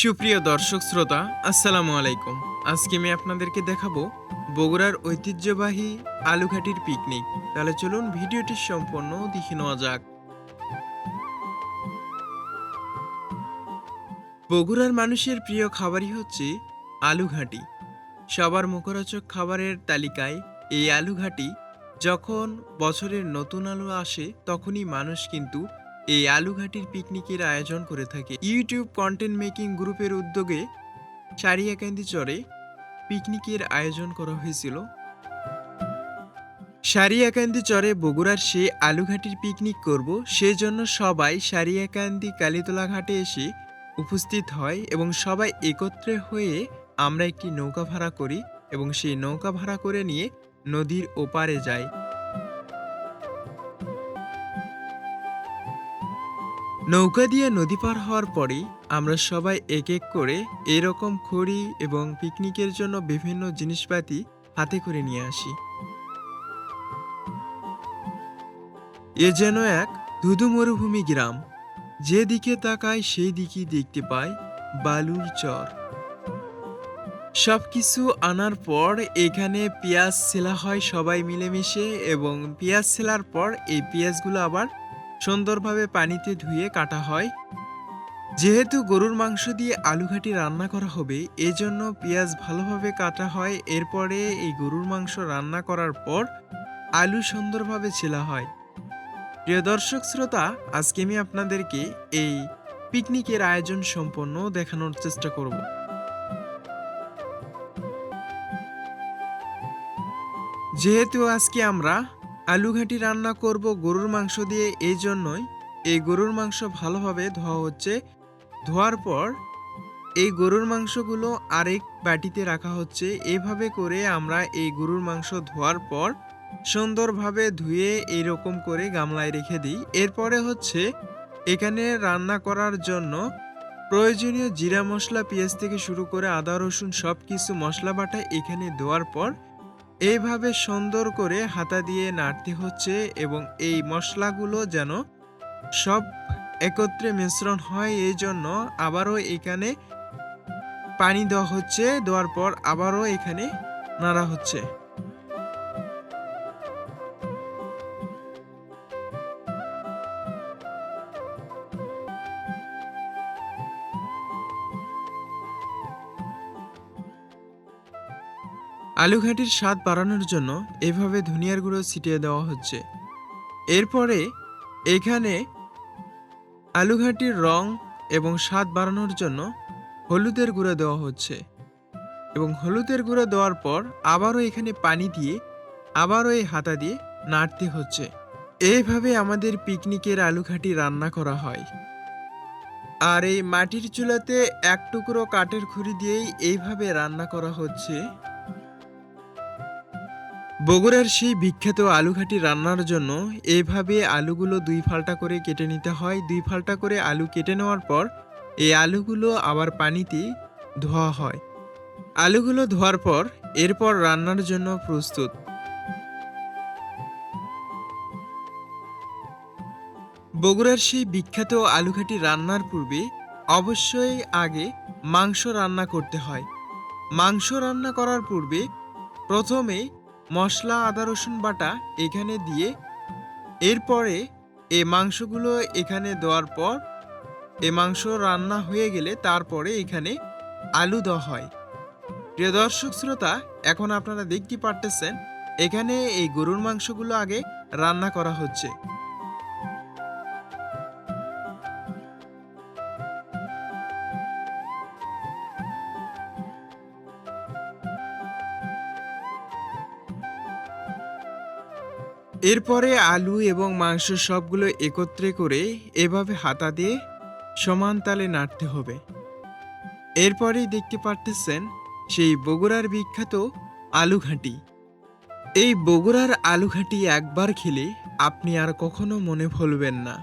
সুপ্রিয় দর্শক শ্রোতা, আসসালামু আলাইকুম। আজকে আমি আপনাদেরকে দেখাবো বগুড়ার ঐতিহ্যবাহী আলুঘাটির পিকনিক। তাহলে চলুন ভিডিওটি সম্পূর্ণ দেখে নেওয়া যাক। বগুড়ার মানুষের প্রিয় খাবারই হচ্ছে আলুঘাটি। সবার মুখরোচক খাবারের তালিকায় এই আলুঘাটি যখন বছরের নতুন আলু আসে, তখনই মানুষ কিন্তু এই আলুঘাটির পিকনিকের আয়োজন করে থাকে। ইউটিউব কন্টেন্ট মেকিং গ্রুপের উদ্যোগে সারিয়াকান্দি চরে পিকনিকের আয়োজন করা হয়েছিল। সারিয়াকান্দি চরে বগুড়ার সে আলুঘাটির পিকনিক করব, সেজন্য সবাই সারিয়াকান্দি কালীতলা ঘাটে এসে উপস্থিত হয় এবং সবাই একত্রে হয়ে আমরা একটি নৌকা ভাড়া করি এবং সেই নৌকা ভাড়া করে নিয়ে নদীর ওপারে যাই। নৌকা দিয়ে নদী পার হওয়ার পরেই আমরা সবাই এক এক করে এরকম খড়ি এবং পিকনিকের জন্য বিভিন্ন জিনিসপাতি হাতে করে নিয়ে আসি। এ যেন এক ধুধু মরুভূমি গ্রাম। যেদিকে তাকায় সেই দিকেই দেখতে পাই বালুর চর। সব কিছু আনার পর এখানে পেঁয়াজ ছেলা হয় সবাই মিলেমিশে এবং পেঁয়াজ ছেলার পর এই পেঁয়াজগুলো আবার সুন্দরভাবে পানিতে ধুয়ে কাটা হয়। যেহেতু গরুর মাংস দিয়ে আলুঘাটি রান্না করা হবে, এজন্য পেঁয়াজ ভালোভাবে কাটা হয়। এরপরে এই গরুর মাংস রান্না করার পর আলু সুন্দরভাবে ছেলা হয়। প্রিয় দর্শক শ্রোতা, আজকে আমি আপনাদেরকে এই পিকনিকের আয়োজন সম্পন্ন দেখানোর চেষ্টা করব। যেহেতু আজকে আমরা আলুঘাটি রান্না করব গরুর মাংস দিয়ে, এই জন্যই এই গরুর মাংস ভালোভাবে ধোয়া হচ্ছে। ধোয়ার পর এই গরুর মাংসগুলো আরেক বাটিতে রাখা হচ্ছে। এভাবে করে আমরা এই গরুর মাংস ধোয়ার পর সুন্দরভাবে ধুয়ে এইরকম করে গামলায় রেখে দিই। এরপরে হচ্ছে এখানে রান্না করার জন্য প্রয়োজনীয় জিরা মশলা, পেঁয়াজ থেকে শুরু করে আদা, রসুন সব কিছু মশলা বাটা এখানে দেওয়ার পর এইভাবে সুন্দর করে হাতা দিয়ে নাড়তে হচ্ছে এবং এই মশলাগুলো যেন সব একত্রে মিশ্রণ হয়, এই জন্য আবারও এখানে পানি দেওয়া হচ্ছে, দেওয়ার পর আবারও এখানে নাড়া হচ্ছে। আলুঘাটির স্বাদ বাড়ানোর জন্য এভাবে ধনিয়ার গুঁড়ো ছিটিয়ে দেওয়া হচ্ছে। এরপরে এখানে আলুঘাটির রং এবং স্বাদ বাড়ানোর জন্য হলুদের গুঁড়ো দেওয়া হচ্ছে এবং হলুদের গুঁড়ো দেওয়ার পর আবারও এখানে পানি দিয়ে, আবারও এই হাতা দিয়ে নাড়তে হচ্ছে। এইভাবে আমাদের পিকনিকের আলুঘাটি রান্না করা হয়। আর এই মাটির চুলাতে এক টুকরো কাঠের খুঁড়ি দিয়েই এইভাবে রান্না করা হচ্ছে। বগুড়ার সেই বিখ্যাত আলুঘাটি রান্নার জন্য এভাবে আলুগুলো দুই ফাল্টা করে কেটে নিতে হয়। দুই ফাল্টা করে আলু কেটে নেওয়ার পর এই আলুগুলো আবার পানিতে ধোয়া হয়। আলুগুলো ধোয়ার পর এরপর রান্নার জন্য প্রস্তুত। বগুড়ার সেই বিখ্যাত আলুঘাটি রান্নার পূর্বে অবশ্যই আগে মাংস রান্না করতে হয়। মাংস রান্না করার পূর্বে প্রথমে মশলা, আদা, রসুন বাটা এখানে দিয়ে এরপরে এ মাংসগুলো এখানে দেওয়ার পর এ মাংস রান্না হয়ে গেলে তারপরে এখানে আলু দেওয়া হয়। প্রিয় দর্শক শ্রোতা, এখন আপনারা দেখতে পারতেছেন, এখানে এই গরুর মাংসগুলো আগে রান্না করা হচ্ছে। এরপরে আলু এবং মাংস সবগুলো একত্রে করে এভাবে হাতা দিয়ে সমান তালে নাড়তে হবে। এরপরেই দেখতে পারতেছেন সেই বগুড়ার বিখ্যাত আলুঘাটি এই বগুড়ার আলুঘাটি একবার খেলে আপনি আর কখনো মনে ভুলবেন না।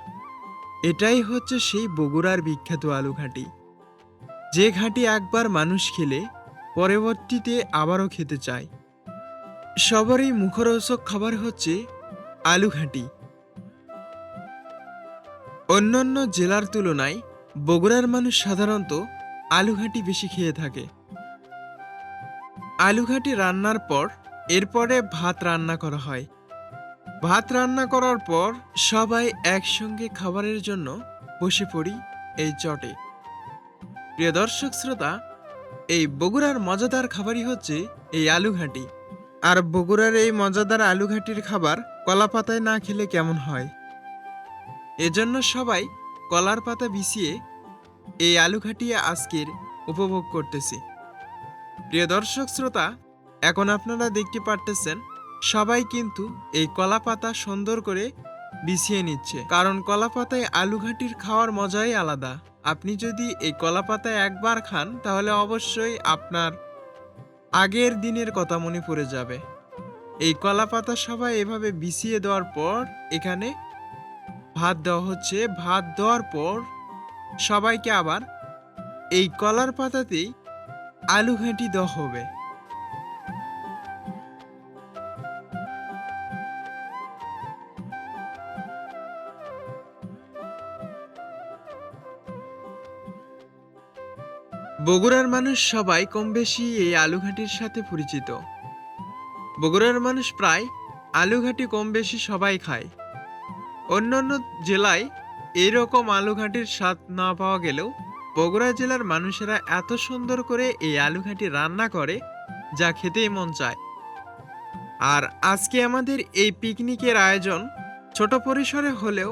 এটাই হচ্ছে সেই বগুড়ার বিখ্যাত আলুঘাটি যে ঘাঁটি একবার মানুষ খেলে পরবর্তীতে আবারও খেতে চায়। সবারই মুখরোচক খাবার হচ্ছে আলুঘাটি অন্যান্য জেলার তুলনায় বগুড়ার মানুষ সাধারণত আলুঘাটি বেশি খেয়ে থাকে। আলুঘাটি রান্নার পর এরপরে ভাত রান্না করা হয়। ভাত রান্না করার পর সবাই একসঙ্গে খাবারের জন্য বসে পড়ি এই চটে। প্রিয় দর্শক শ্রোতা, এই বগুড়ার মজাদার খাবারই হচ্ছে এই আলুঘাটি আর বগুড়ার এই মজাদার আলুঘাটির খাবার কলা পাতায় না খেলে কেমন হয়? এজন্য সবাই কলার পাতা বিছিয়ে এই আলুঘাটি আজকের উপভোগ করতেছি। প্রিয় দর্শক শ্রোতা, এখন আপনারা দেখতে পারতেছেন, সবাই কিন্তু এই কলা পাতা সুন্দর করে বিছিয়ে নিচ্ছে। কারণ কলা পাতায় আলুঘাটির খাওয়ার মজাই আলাদা। আপনি যদি এই কলা পাতায় একবার খান, তাহলে অবশ্যই আপনার আগের দিনের কথা মনে পড়ে যাবে। এই কলা পাতা সবাই এভাবে বিছিয়ে দেওয়ার পর, এখানে ভাত দেওয়া হচ্ছে। ভাত দেওয়ার পর সবাইকে আবার এই কলার পাতাতেই আলু ঘাঁটি দেওয়া হবে। বগুড়ার মানুষ সবাই কম বেশি এই আলুঘাটির সাথে পরিচিত। বগুড়ার মানুষ প্রায় আলুঘাটি কম বেশি সবাই খায়। অন্যান্য জেলায় এইরকম আলুঘাটির স্বাদ না পাওয়া গেলেও বগুড়া জেলার মানুষেরা এত সুন্দর করে এই আলুঘাটি রান্না করে যা খেতেই মন চায়। আর আজকে আমাদের এই পিকনিকের আয়োজন ছোট পরিসরে হলেও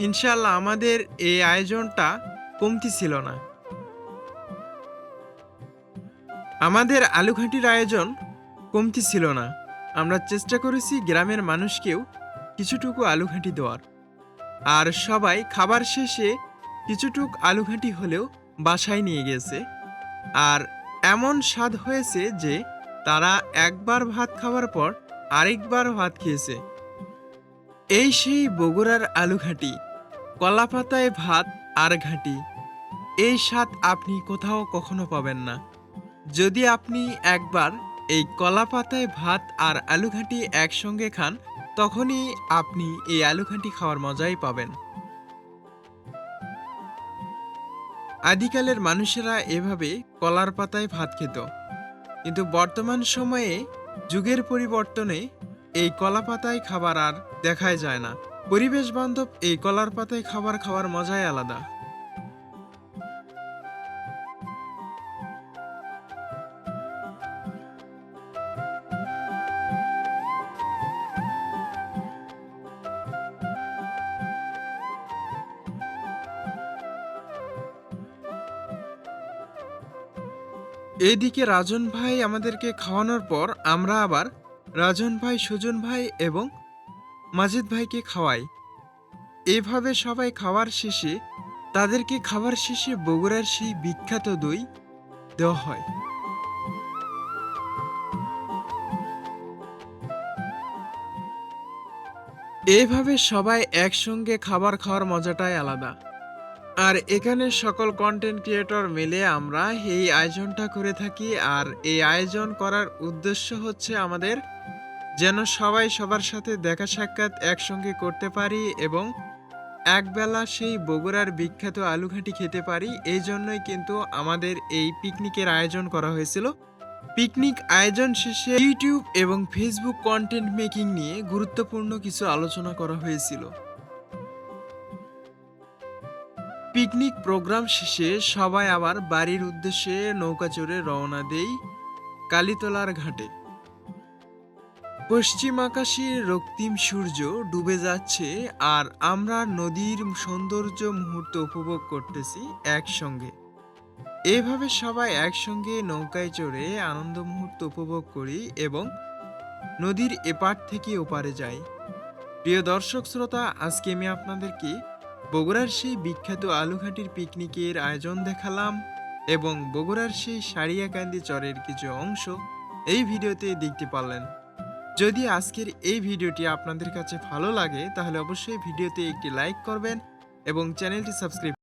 ইনশাল্লাহ আমাদের এই আয়োজনটা কমতি ছিল না। আমাদের আলুঘাটির আয়োজন কমতি ছিল না। আমরা চেষ্টা করেছি গ্রামের মানুষকেও কিছুটুকু আলুঘাটি দেওয়ার। আর সবাই খাবার শেষে কিছুটুক আলুঘাটি হলেও বাসায় নিয়ে গেছে। আর এমন স্বাদ হয়েছে যে তারা একবার ভাত খাওয়ার পর আরেকবার ভাত খেয়েছে। এই সেই বগুড়ার আলুঘাটি কলা পাতায় ভাত আর ঘাঁটি। এই স্বাদ আপনি কোথাও কখনো পাবেন না। যদি আপনি একবার এই কলা পাতায় ভাত আর আলুঘাটি একসঙ্গে খান, তখনই আপনি এই আলুঘাটি খাওয়ার মজাই পাবেন। আদিকালের মানুষেরা এভাবে কলার পাতায় ভাত খেত। কিন্তু বর্তমান সময়ে যুগের পরিবর্তনে এই কলা পাতায় খাবার আর দেখাই যায় না। পরিবেশ বান্ধব এই কলার পাতায় খাবার খাওয়ার মজাই আলাদা। এইদিকে রাজন ভাই আমাদেরকে খাওয়ানোর পর আমরা আবার রাজন ভাই, সুজন ভাই এবং মাজিদ ভাইকে খাওয়াই। এভাবে সবাই খাওয়ার শেষে তাদেরকে খাবার শেষে বগুড়ার সেই বিখ্যাত দই দেওয়া হয়। এভাবে সবাই একসঙ্গে খাবার খাওয়ার মজাটাই আলাদা। আর এখানে সকল কন্টেন্ট ক্রিয়েটর মিলে আমরা এই আয়োজনটা করে থাকি। আর এই আয়োজন করার উদ্দেশ্য হচ্ছে আমাদের যেন সবাই সবার সাথে দেখা সাক্ষাৎ একসঙ্গে করতে পারি এবং একবেলা সেই বগুড়ার বিখ্যাত আলুঘাটি খেতে পারি। এই জন্যই কিন্তু আমাদের এই পিকনিকের আয়োজন করা হয়েছিল। পিকনিক আয়োজন শেষে ইউটিউব এবং ফেসবুক কন্টেন্ট মেকিং নিয়ে গুরুত্বপূর্ণ কিছু আলোচনা করা হয়েছিল। পিকনিক প্রোগ্রাম শেষে সবাই আবার বাড়ির উদ্দেশ্যে নৌকা চড়ে রওনা দেই কালীতলার ঘাটে। পশ্চিম আকাশে রক্তিম সূর্য ডুবে যাচ্ছে আর আমরা নদীর সৌন্দর্য মুহূর্ত উপভোগ করতেছি একসঙ্গে। এভাবে সবাই একসঙ্গে নৌকায় চড়ে আনন্দ মুহূর্ত উপভোগ করি এবং নদীর এপার থেকে ওপারে যাই। প্রিয় দর্শক, শ্রোতা, আজকে আমি আপনাদেরকে বগুড়ার সেই বিখ্যাত আলুঘাটির পিকনিকের আয়োজন দেখালাম এবং বগুড়ার সেই সারিয়াকান্দি চরের কিছু অংশ এই ভিডিওতে দেখতে পারলেন। যদি আজকের এই ভিডিওটি আপনাদের কাছে ভালো লাগে, তাহলে অবশ্যই ভিডিওতে একটি লাইক করবেন এবং চ্যানেলটি সাবস্ক্রাইব